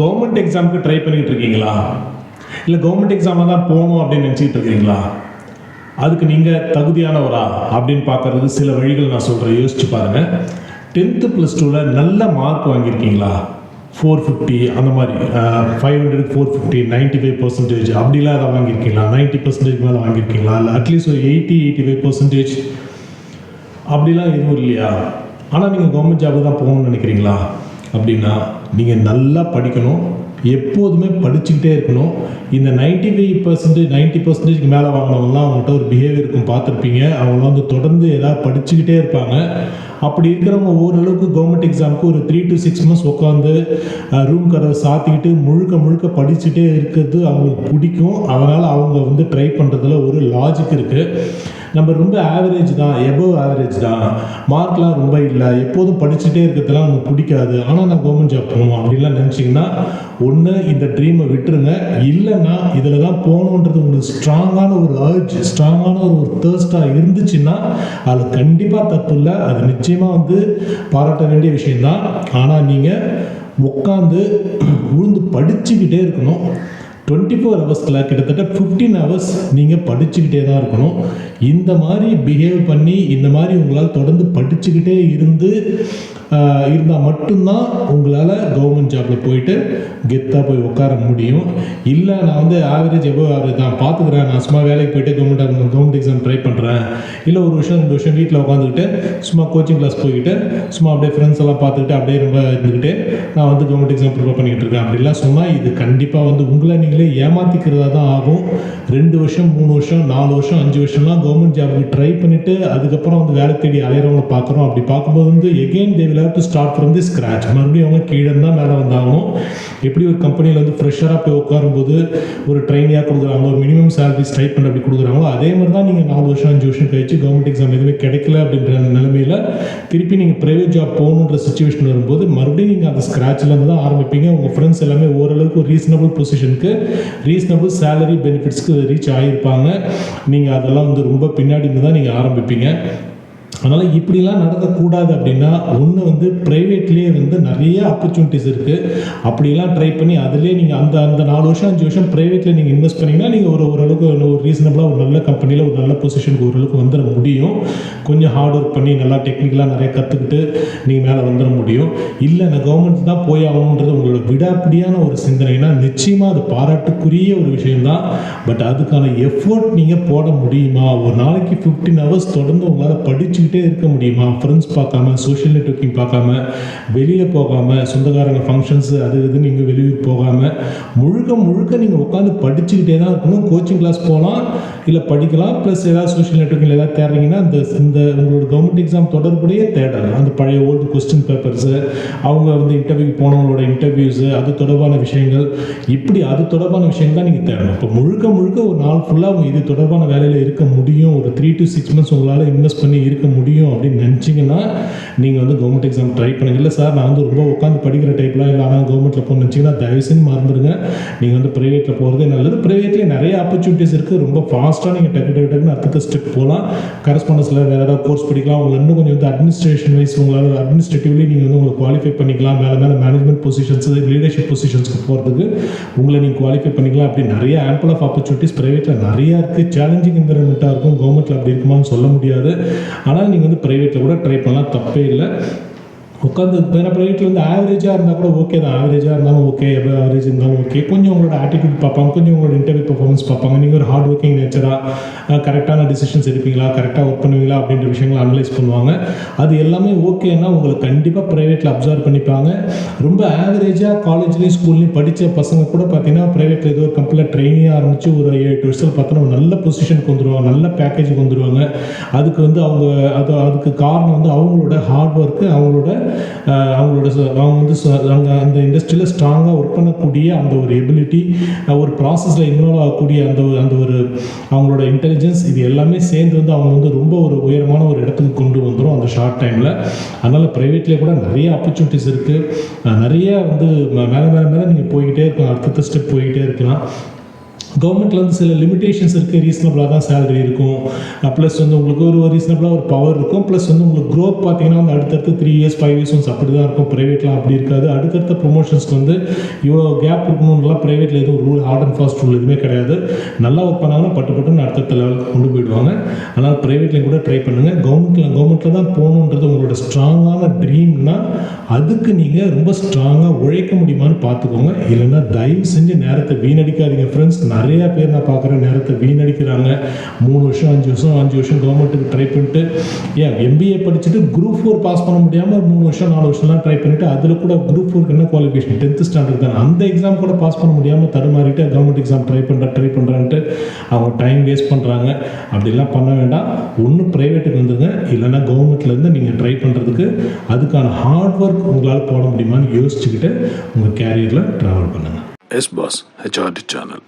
Government எக்ஸாமுக்கு try பண்ணிட்டு இருக்கீங்களா இல்லை கவர்மெண்ட் எக்ஸாமில் தான் போகணும் அப்படின்னு நினச்சிக்கிட்டு இருக்கீங்களா அதுக்கு நீங்கள் தகுதியானவரா அப்படின்னு பார்க்கறது சில வழிகள் நான் சொல்கிறேன் யோசிச்சு பாருங்கள் டென்த்து ப்ளஸ் டூவில் நல்ல மார்க் வாங்கியிருக்கீங்களா? ஃபோர் ஃபிஃப்டி அந்த மாதிரி five hundred four fifty ninety five percentage அப்படிலாம் அதை வாங்கியிருக்கீங்களா? நைன்ட்டி பர்சன்டேஜ் மேலே வாங்கியிருக்கீங்களா? இல்லை அட்லீஸ்ட் ஒரு எயிட்டி எயிட்டி ஃபைவ் பர்சன்டேஜ் அப்படிலாம் எதுவும் இல்லையா? ஆனால் நீங்கள் கவர்மெண்ட் ஜாபு தான் போகணும்னு நினைக்கிறீங்களா? அப்படின்னா நீங்கள் நல்லா படிக்கணும் எப்போதுமே படிச்சுக்கிட்டே இருக்கணும். இந்த நைன்ட்டி ஃபைவ் பர்சன்டேஜ் நைன்ட்டி பர்சன்டேஜ்க்கு மேலே வாங்கினவங்கலாம் அவங்கள்ட்ட ஒரு பிஹேவியர் இருக்கும் பார்த்துருப்பீங்க. அவங்களாம் வந்து தொடர்ந்து ஏதாவது படிச்சுக்கிட்டே இருப்பாங்க. அப்படி இருக்கிறவங்க ஓரளவுக்கு கவர்மெண்ட் எக்ஸாமுக்கு ஒரு த்ரீ டு சிக்ஸ் மந்த்ஸ் உட்காந்து ரூம் கதவை சாத்திக்கிட்டு முழுக்க முழுக்க படிச்சுட்டே இருக்கிறது அவங்களுக்கு பிடிக்கும். அதனால் அவங்க வந்து ட்ரை பண்ணுறதுல ஒரு லாஜிக் இருக்குது நம்ம ரொம்ப ஆவரேஜ் தான் எபோவ் ஆவரேஜ் தான். மார்க்லாம் ரொம்ப இல்லை. எப்போதும் படிச்சுட்டே இருக்கிறதுலாம் நமக்கு பிடிக்காது. ஆனால் நான் கவர்மெண்ட் ஜாப் போகணும் அப்படின்லாம் நினச்சிங்கன்னா ஒன்று இந்த ட்ரீமை விட்டுருங்க. இல்லைன்னா இதில் தான் போகணுன்றது உங்களுக்கு ஸ்ட்ராங்கான ஒரு அர்ஜ் ஸ்ட்ராங்கான ஒரு ஒரு தேர்ஸ்டாக இருந்துச்சுன்னா அதில் கண்டிப்பாக தப்பு இல்லை. அது நிச்சயமாக வந்து பாராட்ட வேண்டிய விஷயந்தான் ஆனால் நீங்கள் உட்காந்து உழுந்து படிச்சுக்கிட்டே இருக்கணும். டுவெண்ட்டி ஃபோர் ஹவர்ஸில் கிட்டத்தட்ட ஃபிஃப்டீன் ஹவர்ஸ் நீங்கள் படிச்சுக்கிட்டே தான் இருக்கணும். இந்த மாதிரி பிஹேவ் பண்ணி இந்த மாதிரி உங்களால் தொடர்ந்து படிச்சுக்கிட்டே இருந்து இருந்தால் மட்டும்தான் உங்களால் கவர்மெண்ட் ஜாப்பில் போயிட்டு கெத்தாக போய் உட்கார முடியும். இல்லை நான் வந்து ஆவரேஜ் எவ்வளோ ஆவரேஜ் தான் பார்த்துக்கிறேன் நான் சும்மா வேலைக்கு போயிட்டு கவர்மெண்ட் கவர்மெண்ட் எக்ஸாம் ட்ரை பண்ணுறேன் இல்லை ஒரு வருஷம் ரெண்டு வருஷம் வீட்டில் உட்காந்துக்கிட்டு சும்மா கோச்சிங் கிளாஸ் போய்கிட்டு சும்மா அப்படியே ஃப்ரெண்ட்ஸ் எல்லாம் பார்த்துக்கிட்டு அப்படியே ரொம்ப இருந்துக்கிட்டு நான் வந்து கவர்மெண்ட் எக்ஸாம் ப்ரிப்பேர் பண்ணிக்கிட்டு இருக்கேன். அப்படிலாம் சொன்னால் இது கண்டிப்பாக வந்து உங்களை நீங்கள் ஏமாற்றிக்கிறதா தான் ஆகும். ரெண்டு வருஷம் மூணு வருஷம் நாலு வருஷம் அஞ்சு வருஷம்லாம் கவர்மெண்ட் ஜாபுக்கு ட்ரை பண்ணிவிட்டு அதுக்கப்புறம் வந்து வேலை தேடி அலையிறவங்களை பார்க்குறோம் அப்படி பார்க்கும்போது வந்து again they will have to start from the scratch மறுபடியும் அவங்க கீழே தான் மேலே வந்தாலும் எப்படி ஒரு கம்பெனியில் வந்து ஃப்ரெஷராக போய் உட்காரும்போது ஒரு ட்ரைனியாக கொடுக்குறாங்க ஒரு மினிமம் சேலரி ஸ்டைப்பண்ட் அப்படி கொடுக்குறாங்களோ அதே மாதிரி தான் நீங்கள் நாலு வருஷம் அஞ்சு வருஷம் கழிச்சு கவர்மெண்ட் எக்ஸாம் எதுவுமே கிடைக்கல அப்படின்ற நிலைமையில் திருப்பி நீங்கள் ப்ரைவேட் ஜாப் போகணுன்ற சுச்சுவேஷன் வரும்போது மறுபடியும் நீங்கள் அந்த ஸ்க்ராட்ச்லேருந்து தான் ஆரம்பிப்பீங்க. உங்கள் ஃப்ரெண்ட்ஸ் எல்லாமே ஓரளவுக்கு ஒரு ரீசனபிள் பொசிஷனுக்கு ரீசனபிள் சேலரி பெனிஃபிட்ஸ்க்கு ரீச் ஆகியிருப்பாங்க நீங்கள் அதெல்லாம் வந்து ரொம்ப பின்னாடி இருந்து தான் நீங்கள் ஆரம்பிப்பீங்க. அதனால் இப்படிலாம் நடக்கக்கூடாது அப்படின்னா ஒன்று வந்து ப்ரைவேட்லேயே வந்து நிறைய ஆப்பர்ச்சுனிட்டிஸ் இருக்குது அப்படிலாம் ட்ரை பண்ணி அதிலே நீங்கள் அந்த அந்த நாலு வருஷம் அஞ்சு வருஷம் ப்ரைவேட்டில் நீங்கள் இன்வெஸ்ட் பண்ணிங்கன்னா நீங்கள் ஒரு ஓரளவுக்கு ஒரு ரீசனபிளாக ஒரு நல்ல கம்பெனியில் ஒரு நல்ல பொசிஷனுக்கு ஓரளவுக்கு வந்துட முடியும். கொஞ்சம் ஹார்ட் ஒர்க் பண்ணி நல்லா டெக்னிக்கலாக நிறைய கற்றுக்கிட்டு நீங்கள் மேலே வந்துட முடியும். இல்லை நான் கவர்மெண்ட் தான் போய் ஆகணுன்றது உங்களோட விடாப்பிடியான ஒரு சிந்தனைனா நிச்சயமாக அது பாராட்டுக்குரிய ஒரு விஷயம்தான். பட் அதுக்கான எஃபோர்ட் நீங்கள் போட முடியுமா? ஒரு நாளைக்கு ஃபிஃப்டீன் ஹவர்ஸ் தொடர்ந்து உங்களால் பேசிக்கிட்டே இருக்க முடியுமா? ஃப்ரெண்ட்ஸ் பார்க்காம சோஷியல் நெட்ஒர்க்கிங் பார்க்காம வெளியில் போகாமல் சொந்தக்காரங்க ஃபங்க்ஷன்ஸ் அது இதுன்னு நீங்கள் வெளியூர் போகாமல் முழுக்க முழுக்க நீங்கள் உட்காந்து படிச்சுக்கிட்டே தான் இருக்கணும். கோச்சிங் கிளாஸ் போகலாம் இல்லை படிக்கலாம் ப்ளஸ் ஏதாவது சோஷியல் நெட்ஒர்க்கில் ஏதாவது தேடுறீங்கன்னா இந்த இந்த உங்களோட கவர்மெண்ட் எக்ஸாம் தொடர்புடைய தேடல் அந்த பழைய ஓல்டு கொஸ்டின் பேப்பர்ஸு அவங்க வந்து இன்டர்வியூக்கு போனவங்களோட இன்டர்வியூஸு அது தொடர்பான விஷயங்கள் இப்படி அது தொடர்பான விஷயம் தான் நீங்கள் தேடணும். இப்போ முழுக்க முழுக்க ஒரு நாள் ஃபுல்லாக அவங்க இது தொடர்பான வேலையில் இருக்க முடியும். ஒரு த்ரீ டு சிக்ஸ் மந்த்ஸ் உங்களால் இன்வெஸ்ட் பண்ணி இருக்க முடியும் அப்படின்னு நினச்சிங்கன்னா நீங்கள் வந்து கவர்மெண்ட் எக்ஸாம் ட்ரை பண்ணுங்க. இல்லை சார் நான் வந்து ரொம்ப உட்காந்து படிக்கிற டைப்லாம் இல்லை. ஆனால் கவர்மெண்ட்டில் போகணும்னு நினச்சிங்கன்னா தயவுசெய்து மறந்துடுங்க. நீங்கள் வந்து ப்ரைவேட்டில் போகிறதே நல்லது. ப்ரைவேட்லேயே நிறைய ஆப்பர்ச்சுனிட்டிஸ் இருக்குது ரொம்ப ஃபாஸ்ட்டாக நீங்கள் டக்கு டக்கு டக்குன்னு அடுத்த ஸ்டெப் போகலாம் கரஸ்பாண்டன்ஸில் வேறு ஏதாவது கோர்ஸ் படிக்கலாம். உங்களுக்கு இன்னும் கொஞ்சம் வந்து அட்மினிஸ்ட்ரேஷன் வைஸ் உங்களால் அட்மினிஸ்ட்ரேட்டிவ்லி நீங்கள் வந்து உங்களுக்கு குவாலிஃபை பண்ணிக்கலாம். மேலே மேலே மேனேஜ்மெண்ட் பொசிஷன்ஸ் லீடர்ஷிப் பொசிஷன்ஸ்க்கு போகிறதுக்கு உங்களை நீங்கள் குவாலிஃபை பண்ணிக்கலாம். அப்படி நிறைய ஆம்பிள் ஆஃப் ஆப்பர்ச்சுனிட்டிஸ் ப்ரைவேட்டில் நிறையா இருக்குது சேலஞ்சிங் என்விரான்மெண்ட்டாக இருக்கும். கவர்மெண்ட்டில் அப்படி இருக்குமான்னு சொல்ல முடியாது. ஆனால் நீங்கள் வந்து ப்ரைவேட்டில் கூட ட்ரை பண்ணலாம். தப்பே இல்லை. உட்காந்து வேறு ப்ரைவேட்டில் வந்து ஆவரேஜாக இருந்தால் கூட ஓகே தான். ஆவரேஜாக இருந்தாலும் ஓகே எவ்வளோ ஆவரேஜ் இருந்தாலும் ஓகே கொஞ்சம் உங்களோட ஆட்டிடியூட் பார்ப்பாங்க கொஞ்சம் உங்களோட இன்டர்வியூ பர்ஃபார்மன்ஸ் பார்ப்பாங்க. நீங்கள் ஒரு ஹார்ட் ஒர்க்கிங் நேச்சராக கரெக்டான டிசிஷன்ஸ் எடுப்பீங்களா கரெக்டாக ஒர்க் பண்ணுவீங்களா அப்படின்ற விஷயங்களை அனலைஸ் பண்ணுவாங்க. அது எல்லாமே ஓகேன்னா உங்களை கண்டிப்பாக ப்ரைவேட்டில் அப்சர்வ் பண்ணிப்பாங்க. ரொம்ப ஆவரேஜாக காலேஜ்லேயும் ஸ்கூல்லையும் படித்த பசங்க கூட பார்த்தீங்கன்னா ப்ரைவேட்டில் ஏதோ ஒரு கம்பெனியில் ட்ரைனிங் ஆரம்பித்து ஒரு எட்டு வருஷத்தில் பார்த்தோன்னா நல்ல பொசிஷனுக்கு வந்துடுவாங்க நல்ல பேக்கேஜுக்கு வந்துடுவாங்க அதுக்கு வந்து அவங்க அது அதுக்கு காரணம் வந்து அவங்களோட ஹார்ட் ஒர்க்கு அவங்களோட அவங்களோட அவங்க வந்து ச- அந்த இண்டஸ்ட்ரியில் ஸ்ட்ராங்காக ஒர்க் பண்ணக்கூடிய அந்த ஒரு எபிலிட்டி ஒரு ப்ராசஸில் இன்வால்வ் ஆகக்கூடிய அந்த ஒரு அந்த ஒரு அவங்களோட இன்டெலிஜென்ஸ் இது எல்லாமே சேர்ந்து வந்து அவங்க வந்து ரொம்ப ஒரு உயரமான ஒரு இடத்துக்கு கொண்டு வந்துடும் அந்த ஷார்ட் டைமில் அதனால் ப்ரைவேட்லேயே கூட நிறைய ஆப்பர்ச்சுனிட்டிஸ் இருக்குது நிறைய வந்து மேலே மேலே மேலே நீங்கள் போய்கிட்டே இருக்கலாம். அடுத்தடுத்த ஸ்டெப் போய்கிட்டே இருக்கலாம். கவர்மெண்ட்டில் வந்து சில லிமிடேஷன்ஸ் இருக்குது ரீசனபிளாக தான் சேலரி இருக்கும். ப்ளஸ் வந்து உங்களுக்கு ஒரு ரீசனபிளாக ஒரு பவர் இருக்கும். ப்ளஸ் வந்து உங்களுக்கு க்ரோத் பார்த்தீங்கன்னா வந்து அடுத்தடுத்து three years five years once அப்படி தான் இருக்கும் ப்ரைவேட்லாம் அப்படி இருக்காது. அடுத்தடுத்த ப்ரொமோஷன்ஸ்க்கு வந்து இவ்வளோ கேப் இருக்கணும்லாம் ப்ரைவேட்டில் எதுவும் rule hard and fast rule எதுவுமே கிடையாது. நல்லா ஒர்க் பண்ணாங்கன்னா பட்டு பட்டுன்னு அடுத்தடுத்த லெவலுக்கு கொண்டு போயிடுவாங்க. அதனால் ப்ரைவேட்லேயும் கூட ட்ரை பண்ணுங்கள் கவர்மெண்ட்டில் கவர்மெண்ட்டில் தான் போகணுன்றது உங்களோட ஸ்ட்ராங்கான ட்ரீம்னா அதுக்கு நீங்கள் ரொம்ப ஸ்ட்ராங்காக உழைக்க முடியுமான்னு பார்த்துக்கோங்க. இல்லைன்னா தயவு செஞ்சு நேரத்தை வீணடிக்காதீங்க ஃப்ரெண்ட்ஸ் நிறைய பேர் நான் பார்க்குறேன் நேரத்தை வீணடிக்கிறாங்க. மூணு வருஷம் அஞ்சு வருஷம் அஞ்சு வருஷம் கவர்மெண்ட்டுக்கு ட்ரை பண்ணிட்டு ஏன் எம்பிஏ படிச்சுட்டு குரூப் ஃபோர் பாஸ் பண்ண முடியாமல் மூணு வருஷம் நாலு வருஷம்லாம் ட்ரை பண்ணிட்டு அதில் கூட குரூப் ஃபோருக்கு என்ன குவாலிஃபிகேஷன் டென்த்து ஸ்டாண்டர்ட் தான். அந்த எக்ஸாம் கூட பாஸ் பண்ண முடியாமல் தடுமாறிட்டு கவர்மெண்ட் எக்ஸாம் ட்ரை பண்ணுறேன் ட்ரை பண்ணுறான்ட்டு அவங்க டைம் வேஸ்ட் பண்ணுறாங்க அப்படிலாம் பண்ண வேண்டாம். ஒன்று ப்ரைவேட்டுக்கு வந்துங்க இல்லைன்னா கவர்மெண்ட்லேருந்து நீங்கள் ட்ரை பண்ணுறதுக்கு அதுக்கான ஹார்ட் ஒர்க் உங்களால் போட முடியுமான்னு யோசிச்சுக்கிட்டு உங்கள் கேரியரில் ட்ராவல் பண்ணுங்கள் எஸ் பாஸ் ஹெச்ஆர்டி சேனல்